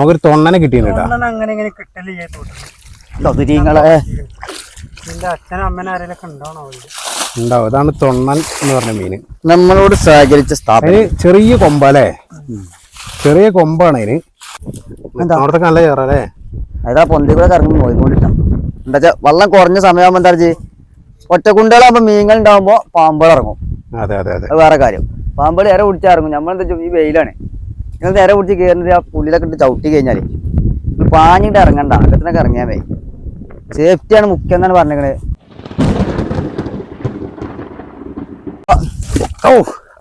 നമുക്കൊരു തൊണ്ണനെ കിട്ടിയിട്ടുണ്ട് അങ്ങനെ ഇങ്ങനെ കിട്ടൽ ചെയ്തോട്ടെ തൊതിരിങ്ങളെ നിന്റെ അച്ഛനും അമ്മനും ആരെങ്കിലും ഉണ്ടാവണോ ഉണ്ടാവും. അതാണ് തൊണ്ണൻ എന്ന് പറഞ്ഞ മീന് നമ്മളോട് സഹകരിച്ച സ്ഥാപനം. ചെറിയ കൊമ്പ അല്ലേ? ചെറിയ കൊമ്പാണ് അതിന്. അവിടത്തെ നല്ല ചേറല്ലേ അതാ പൊന്തി കൂടെ കറങ്ങി നോയിക്കൊണ്ടിട്ടാ എന്താ വെച്ചാ വെള്ളം കുറഞ്ഞ സമയമാകുമ്പോ എന്താ വെച്ചാൽ ഒറ്റക്കുണ്ടാകുമ്പോ മീങ്ങൾ ഉണ്ടാവുമ്പോ പാമ്പുകൾ ഇറങ്ങും. അതെ അതെ അതെ. വേറെ കാര്യം. പാമ്പുകൾ ഇര പിടിച്ചാൽ ഇറങ്ങും. നമ്മളെന്താ ഈ വെയിലാണ്. നിങ്ങൾ നേരെ പിടിച്ച് കയറുന്നത് ആ പുള്ളിയിലൊക്കെ ഇട്ട് ചവിട്ടി കഴിഞ്ഞാൽ നിങ്ങൾ പാഞ്ഞിട്ട് ഇറങ്ങണ്ട. അകത്തിനൊക്കെ ഇറങ്ങിയാൽ മതി. സേഫ്റ്റിയാണ് മുഖ്യം എന്നാണ് പറഞ്ഞേക്കണേ. ഓ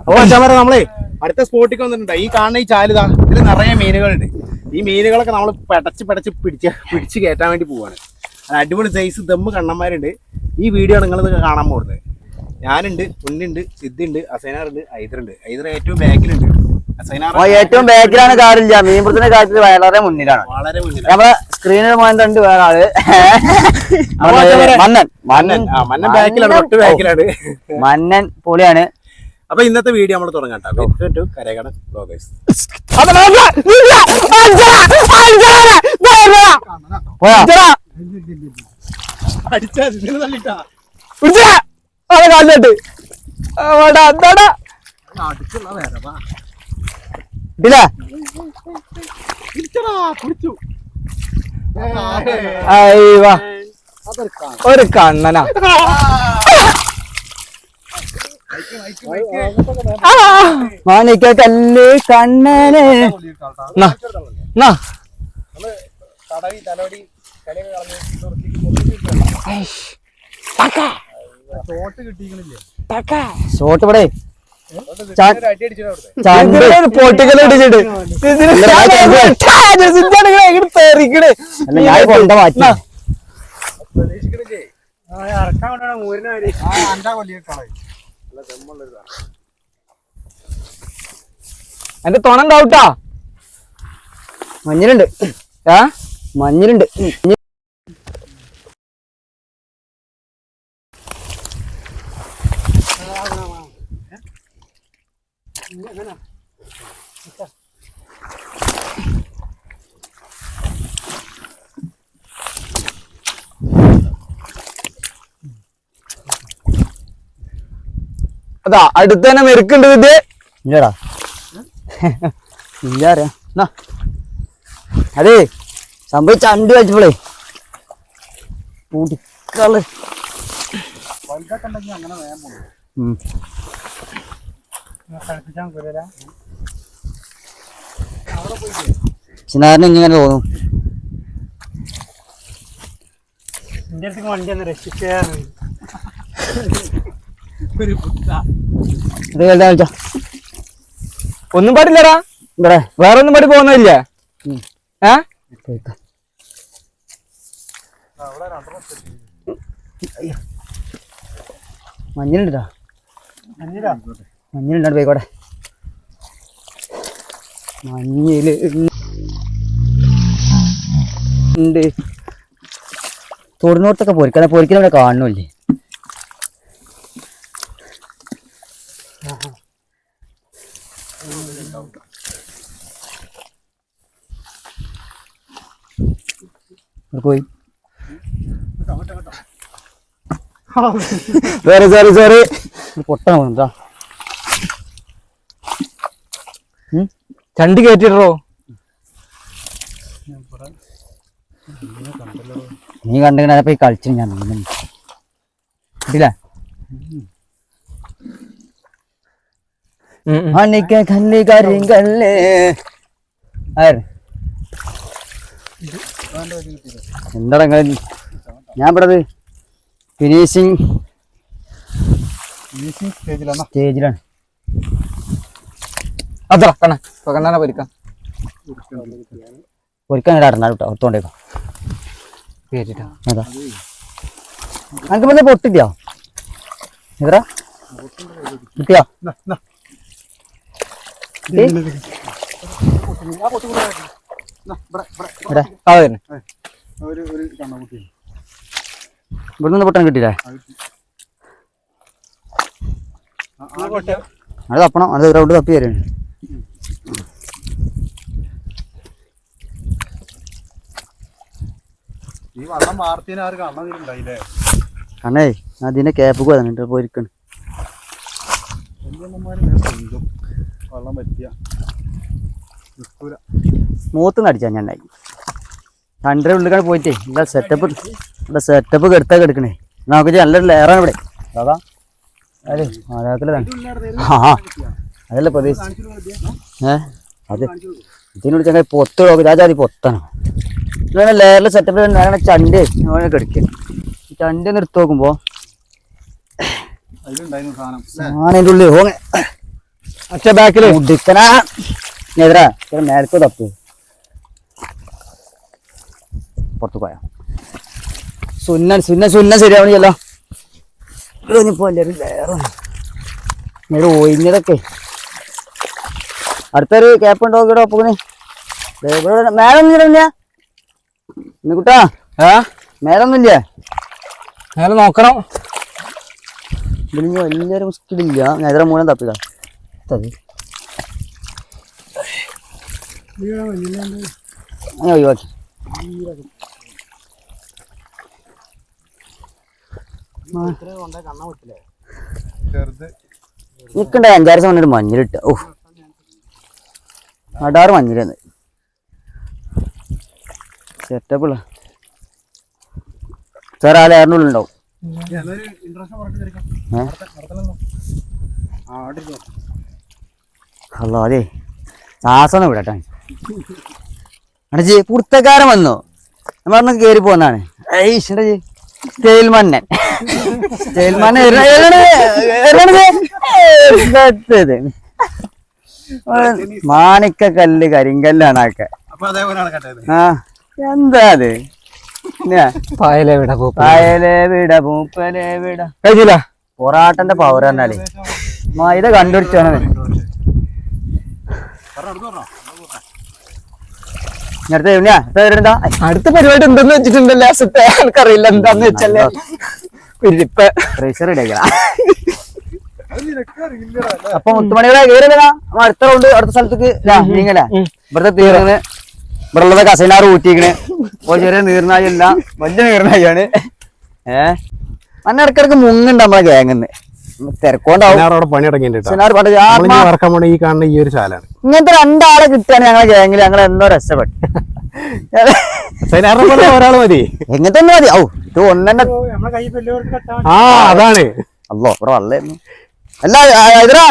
ഓ അച്ഛാമര നമ്മളെ അടുത്ത സ്പോട്ടിക്ക് വന്നിട്ടുണ്ട്. ഈ കാണുന്ന ഈ ചാലിതാ ഇതിൽ നിറയെ മീനുകളുണ്ട്. ഈ മീനുകളൊക്കെ നമ്മൾ പടച്ച് പടച്ച് പിടിച്ച് പിടിച്ച് കയറ്റാൻ വേണ്ടി പോവാണ്. അത് അടിപൊളി സൈസ് ദമ്മ് കണ്ണന്മാരുണ്ട്. ഈ വീഡിയോ നിങ്ങൾ കാണാൻ പോകുന്നത്. ഞാനുണ്ട് ഉണ്ണിണ്ട് സിദ്ധിണ്ട് അസൈനാറുണ്ട് ഐദറുണ്ട് ഐദർ ഏറ്റവും ബാക്കിലുണ്ട് ഏറ്റവും ബാക്കിലാണ് കാറില്ല. മീൻപിടുത്തിന്റെ കാര്യത്തിൽ വളരെ മുന്നിലാണ്. നമ്മളെ സ്ക്രീനിൽ മോഹൻ വേറെ ആൾ മന്നൻ. മന്നൻ. ആ മന്നൻ ബാക്കിലാണ് മന്നൻ പൊളിയാണ്. അപ്പൊ ഇന്നത്തെ വീഡിയോ നമ്മൾ തുടങ്ങാം കേട്ടോ. വെൽക്കം ടു കരകട ബ്ലോഗേഴ്സ് പോയാ? അടിച്ചാ വേറെ വാ. ഇല്ലേ. ഒരു കണ്ണനാ. മാണിക്കല്ല് കണ്ണന്. ഷോട്ട് ഇവിടെ. എന്റെ തുണ ഉണ്ടാവൂട്ടാ മഞ്ഞിലുണ്ട്. ആ മഞ്ഞിലുണ്ട്. അതാ അടുത്ത് തന്നെ മെരുക്കുണ്ട് ഇത് ഇല്ലടാ ഇല്ല അറിയാം. എന്നാ. അതേ സംഭവം ചണ്ട് കളിച്ചപ്പോളേ പൂട്ടിക്കൾ അങ്ങനെ വേഗം. ചിന്നാറിന് ഇങ്ങനെ തോന്നും. എന്റെ അടുത്ത് വണ്ടി ഒന്ന് പാടില്ലടാ. ഇവിടെ. വേറെ ഒന്നും പാടി പോകുന്നില്ല. ഏ? പോയിക്ക. മഞ്ഞിലുണ്ടാ മഞ്ഞിലുണ്ടാ പോയിക്കോട്ടെ. മഞ്ഞിൽ ഉണ്ട്. തൊടുന്നോടത്തൊക്കെ പൊരിക്കണ. പൊരിക്കണ ഇവിടെ കാണുന്നില്ലേ? പോയി. സോറി സോറി സോറി പൊട്ടണം എന്താ ചണ്ടി കയറ്റിട്ടോ നീ കണ്ടിങ്ങനെ പോയി കളിച്ചു ഞാൻ കല്ല് കരിങ്കല്ല് ആര്? എന്താടാ ഞാൻ ഇവിടെ ഫിനിഷിങ് സ്റ്റേജിലാണ് സ്റ്റേജിലാണ് അത്ര കണ്ണ ഇപ്പൊ പൊരിക്കാൻ പൊരിക്കാം ഒരിക്കൽ ഇടാ കേട്ടോ ഒത്തോണ്ടേക്കോ കയറ്റിട്ടാ അതാ എനിക്ക് പിന്നെ പൊട്ടിട്ടിയോ കിട്ടിയോ ഇവിടുന്ന് ഇവിടെ ഇവിടെ പൊട്ടാൻ കിട്ടിയില്ലേ അത് തപ്പണം അത് റൗണ്ട് തപ്പി തരുന്നു ഈ വള്ളം വാർത്തേനെ ആര് കണ്ണേ അതിന്റെ ക്യാപ്പ് പോയതാണ് പോയിരിക്കണ്. വള്ളം പറ്റിയ. സ്മൂത്ത് അടിച്ചാ ഞാൻ രണ്ടര ഉള്ളിക്കാണ് പോയിട്ടേ. ഇവിടെ സെറ്റപ്പ് ഇവിടെ സെറ്റപ്പ് കെടുത്താ കെടുക്കണേ. നമുക്ക് നല്ലൊരു ലെയറാണ് ഇവിടെ. അതാ. അതെ മാതാക്കളതാണ് ആ അതല്ല പ്രതീക്ഷ ഏ? അതെ. ഇതിനോട് ചങ്ങ പൊത്ത് നോക്കി രാജാതി പൊത്താണ്. ഇങ്ങനെ ലെയറിൽ സെറ്റപ്പ് അങ്ങനെ ചണ്ട്. അങ്ങനെ കെടുക്കുക ചണ്ട് നിർത്തി എടുത്ത് നോക്കുമ്പോ. അതിലുണ്ടായിരുന്നു സാധനം. ആനേന്റെ ഉള്ളിൽ. അച്ഛ ബാക്കിൽ മുടിക്കനാ. എതിരാ. നേരത്തെ തപ്പു. പുറത്ത് പോയാ. സുന്നൻ സുന്ന സുന്ന ശരിയാവണിയല്ലോ ഇനിയിപ്പോ എല്ലാവരും വേറെ നേരെ ഒഴിഞ്ഞതൊക്കെ. അടുത്തൊരു ക്യാപ്പ് ഉണ്ടോ ഇവിടെ മേലൊന്നും മേലൊന്നുമില്ല കുട്ടാ. ആ? മേലൊന്നുമില്ല നേരെ നോക്കണം. ഇതിന് വലിയൊരു മുസ്കിലില്ല നേരെ മൂലം തപ്പിതാ തപ്പി ഒഴിവാക്കി. നിക്കണ്ട അഞ്ചാറ് സമയം മഞ്ഞിലിട്ട് ഓ അടാറ് മഞ്ഞിരുന്ന്. സെറ്റപ്പുള്ള സാർ ആ ഇരുന്നോ. അല്ലോ അതെ ശ്വാസം വിടട്ടെ. അടജി പുറത്തക്കാരൻ വന്നു. നമ്മൾ അന്ന് കയറി പോന്നാണ്. ഏയ് സ്റ്റേൽ മന്നൻ സ്റ്റേൽ മാണിക്ക കല്ല് കരിങ്കല്ലാണ് കേട്ടത് ആ എന്താ അത്? പിന്നെ പായലെ വിട പോ വിട പൂപ്പലേ വിട കഴിച്ചില്ല. പൊറാട്ടന്റെ പവർ പറഞ്ഞാലേ. മാ ഇത് കണ്ടുപിടിച്ചാണ്. അടുത്ത പരിപാടി എന്തെന്ന് വെച്ചിട്ടുണ്ടല്ലോ അസത്തെ എനിക്കറിയില്ല എന്താന്ന് വെച്ചല്ലേ? ഇപ്പൊ പ്രഷർ ഇടയ്ക്കല അപ്പൊ മുത്തുമണിയുടെ കയറിയതാ അടുത്ത റൗണ്ട് അടുത്ത സ്ഥലത്തേക്ക് നീങ്ങല. ഇവിടുത്തെ തീർന്ന് ഇവിടെ ഉള്ളത് കസൈനാറ് ഊറ്റിക്കണ് ഓ ചെറിയ നീർനായല്ല വലിയ നീർനായാണ് ഏ? അന്ന ഇടക്കിടക്ക് മുങ്ങുണ്ട് നമ്മളെ ഗ്യാങ്ങിന്ന് തിരക്കോണ്ടാവും. ഇങ്ങനത്തെ രണ്ടാളെ കിട്ടാൻ ഞങ്ങളെ ഗ്യാങ്ങിൽ ഞങ്ങൾ എന്തോ രക്ഷപ്പെട്ടു. ഒരാൾ മതി. എങ്ങനത്തെ ഒന്ന് മതി. ഔ ഇത് ഒന്നെ ആ അതാണ്. അല്ലോ ഇവിടെ വള്ളായിരുന്നു അല്ല ഹൈദരാ?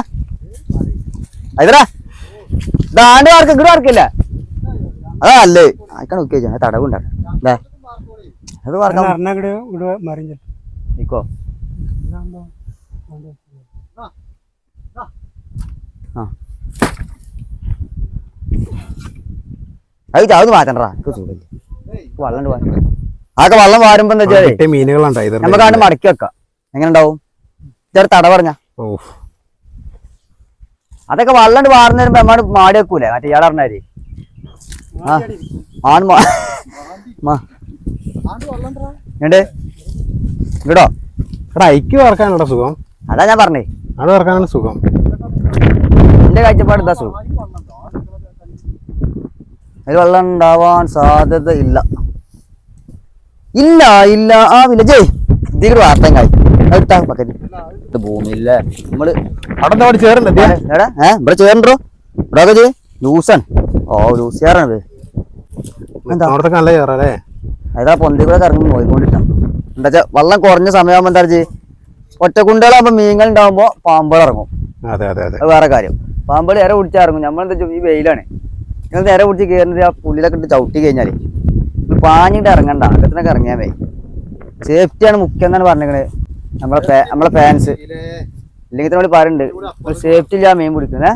ഹൈദരാ? ദാണ്ട് വാർക്ക് ഇങ്ങോട്ട് വാർക്കില്ല അതാ അല്ലേ. ആയിക്കാണ് ഒക്കെ തടവുണ്ടാ അത് വാർക്കാം നിക്കോ. ആ. അത് മാറ്റണ്ടാ. വള്ളം എനിക്ക് വള്ളം വാരുമ്പോ എന്താ വെച്ചാലേ കിട്ടിയ മീനുകളുണ്ടോ ഇത് നമുക്ക് അവിടെ മടക്കി വെക്കാം. എങ്ങനെ ഉണ്ടാവും? ചേട്ടാ തട പറഞ്ഞ. ഓ അതൊക്കെ വള്ളണ്ട് വാർന്നു വരുമ്പോ നമ്മട് മാടി വെക്കൂലേ? മറ്റേ ഇയാൾ പറഞ്ഞാൽ ആ ആണ് മാ മാ. ഉണ്ട് ഇവിടോ എടാ ഐക്ക് വറക്കാനുള്ള സുഖം. അതാ ഞാൻ പറഞ്ഞേ. അത് വറക്കാനാണ് സുഖം. എന്റെ കാഴ്ചപ്പാട് എന്താ സുഖം. അതിൽ വെള്ളം ഉണ്ടാവാൻ സാധ്യത ഇല്ല. ഇല്ല ഇല്ല ആ വില്ല ജയ്. ഇതിൽ വാർത്തയും കായ് എടുത്താ പക്കറ്റ് ഇത് ഭൂമിയില്ലേ. നമ്മൾ അവിടെ അവിടെ എടാ ഏ ഇവിടെ ചേരണ്ടോ? ഇവിടെ ഒക്കെ ലൂസാണ് ഓ ലൂസ് എന്താ? അവിടെ നല്ല ചേറല്ലേ അതാ പൊന്തി കൂടെ കറങ്ങി നോയിക്കൊണ്ടിട്ടാ എന്താ വെച്ചാ വെള്ളം കുറഞ്ഞ സമയമാകുമ്പോ എന്താ ചെയ്യ്? ഒറ്റക്കുണ്ടകളാകുമ്പോ മീങ്ങൾ ഉണ്ടാവുമ്പോ പാമ്പുകൾ ഇറങ്ങും. അതെ അതെ അതെ. വേറെ കാര്യം. പാമ്പുകൾ ഇര പിടിച്ചാൽ ഇറങ്ങും. നമ്മളെന്താ വെച്ചാ ഈ വെയിലാണ്. നിങ്ങൾ ഇര പിടിച്ച് കയറുന്നത് ആ പുള്ളിലൊക്കെ ഇട്ട് ചവിട്ടി കഴിഞ്ഞാൽ പാഞ്ഞിട്ട് ഇറങ്ങണ്ട. അകത്തിനൊക്കെ ഇറങ്ങിയാൽ മതി. സേഫ്റ്റിയാണ് മുഖ്യം എന്നാണ് പറഞ്ഞത് നമ്മളെ നമ്മളെ ഫാൻസ് ഇല്ലെങ്കിൽ നമ്മൾ പറയുന്നുണ്ട് സേഫ്റ്റി ഇല്ല മീൻ പിടിക്കുന്നേ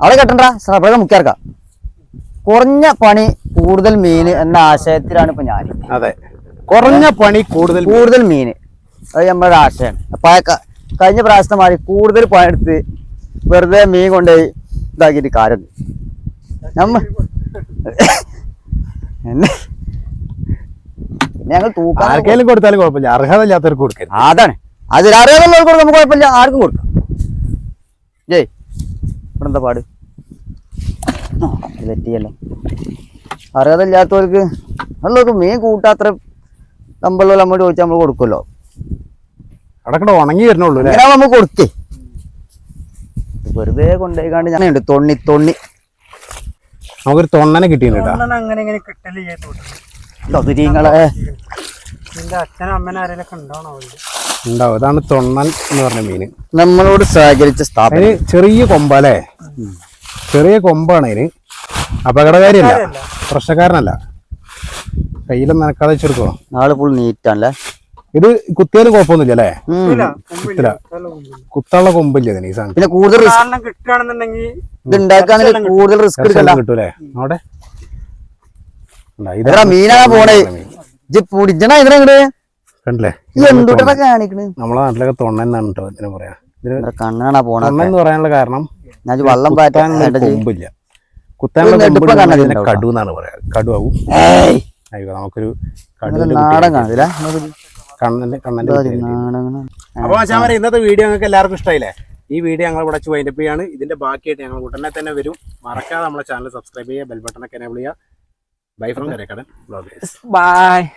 അവിടെ കെട്ടണ്ട? അവിടെ മുഖ്യർക്കാം കുറഞ്ഞ പണി കൂടുതൽ മീൻ എന്ന ആശയത്തിലാണ് ഇപ്പൊ ഞാൻ അതെ. കുറഞ്ഞ പണി കൂടുതൽ കൂടുതൽ മീന് അത് നമ്മുടെ ആശയം. അപ്പൊ കഴിഞ്ഞ പ്രാവശ്യത്തെ മാറി കൂടുതൽ പണിയെടുത്ത് വെറുതെ മീൻ കൊണ്ടുപോയി ഇതാക്കിയിട്ട് കാര്യം നമ്മ എന്നെ ഞങ്ങൾ തൂക്കാൻ ആർക്കെങ്കിലും കൊടുത്താലും കുഴപ്പമില്ല. അർഹത ഇല്ലാത്തവർക്ക് കൊടുക്കരുത്. അതാണ്. അതിൽ അറിയാതുള്ളവർക്ക് കൊടുക്കാം നമുക്ക് കുഴപ്പമില്ല. ആർക്കും കൊടുക്കാം. ജയ്. ഇവിടെ എന്താ പാട്? തെറ്റിയല്ലോ ഇത് ഇല്ലാത്തവർക്ക് അറിയാതില്ലാത്തവർക്ക് നമ്മളൊക്കെ മീൻ കൂട്ടാത്ര നമ്മളോ നമ്മൾ ചോദിച്ചാൽ നമ്മൾ കൊടുക്കുമല്ലോ. അവിടെ ഉണങ്ങി വരണുള്ളൂ അല്ലേ? നമ്മൾ കൊടുക്കേ. വെറുതെ കൊണ്ടുപോയിക്കാണ്ട് ഞാൻ ഉണ്ട്. തൊണ്ണി തൊണ്ണി. നമുക്കൊരു തൊണ്ണനെ കിട്ടിയിട്ടുണ്ട് കേട്ടോ. അങ്ങനെ ഇങ്ങനെ കിട്ടൽ ചെയ്തോട്ടെ തൊതിരിങ്ങളെ നിന്റെ അച്ഛനും അമ്മനും ആരെങ്കിലും ഉണ്ടാവണോ ഉണ്ടാവും. അതാണ് തൊണ്ണൻ എന്ന് പറഞ്ഞ മീന് നമ്മളോട് സഹകരിച്ച സ്ഥാപനം. ചെറിയ കൊമ്പല്ലേ? ചെറിയ കൊമ്പാണ് അതിന്. അപകടകാരിയല്ല. പ്രശ്നക്കാരനല്ല. കയ്യിലും നനക്കാതെ വെച്ചെടുക്കോ നാളെ ഫുൾ നീറ്റാണല്ലേ ഇത് കുത്തിയാലും കുഴപ്പമൊന്നുമില്ല അല്ലേ? കുത്തില്ല. കുത്താനുള്ള കൊമ്പില്ല ഇതിന് ഈ സാധനം. പിന്നെ കൂടുതൽ കാരണം കിട്ടുകയാണെന്നുണ്ടെങ്കിൽ ഇത് ഉണ്ടാക്കാണെങ്കിൽ കൂടുതൽ റിസ്ക് എടുക്കണ്ട. കിട്ടൂലേ? അവിടെ? മീനാ മീനാണ് പോണേ. മീൻ. പുടിച്ചണ ഇതിനെങ്ങട് കണ്ടില്ലേ? ഈ എന്തുട്ടാ കാണിക്കണ്? നമ്മളെ നാട്ടിലൊക്കെ തൊണ്ണൻ എന്നാണ് കേട്ടോ ഇതിനെ പറയാ. ഇതിന് ഇവിടെ കണ്ണാണാ പോണ എന്ന് പറയാനുള്ള കാരണം ഞാൻ വള്ളം പാറ്റാൻ കൊമ്പില്ല. കുത്താനുള്ള കൊമ്പ്. കടു എന്നാണ് പറയാ. കടു ആവും നമുക്കൊരു ഇങ്ങനെ കടുവിന്റെ നാടൻ കുട്ടിയായിരിക്കും. കാണില്ല. കണ്ണന്റെ കണ്ണന്റെ അപ്പൊ മച്ചാമാരെ ഇന്നത്തെ വീഡിയോ നിങ്ങൾക്ക് എല്ലാവർക്കും ഇഷ്ടമായില്ലേ ഈ വീഡിയോ ഞങ്ങൾ ഇവിടെ വൈൻഡപ്പ് ചെയ്യാണ്. ഇതിന്റെ ബാക്കിയായിട്ട് ഞങ്ങൾ ഉടനെ തന്നെ വരും. മറക്കാതെ നമ്മുടെ ചാനൽ സബ്സ്ക്രൈബ് ചെയ്യുക ബെൽ ബട്ടണൊക്കെ എനേബിൾ ചെയ്യുക. Bye from the recording. Bye.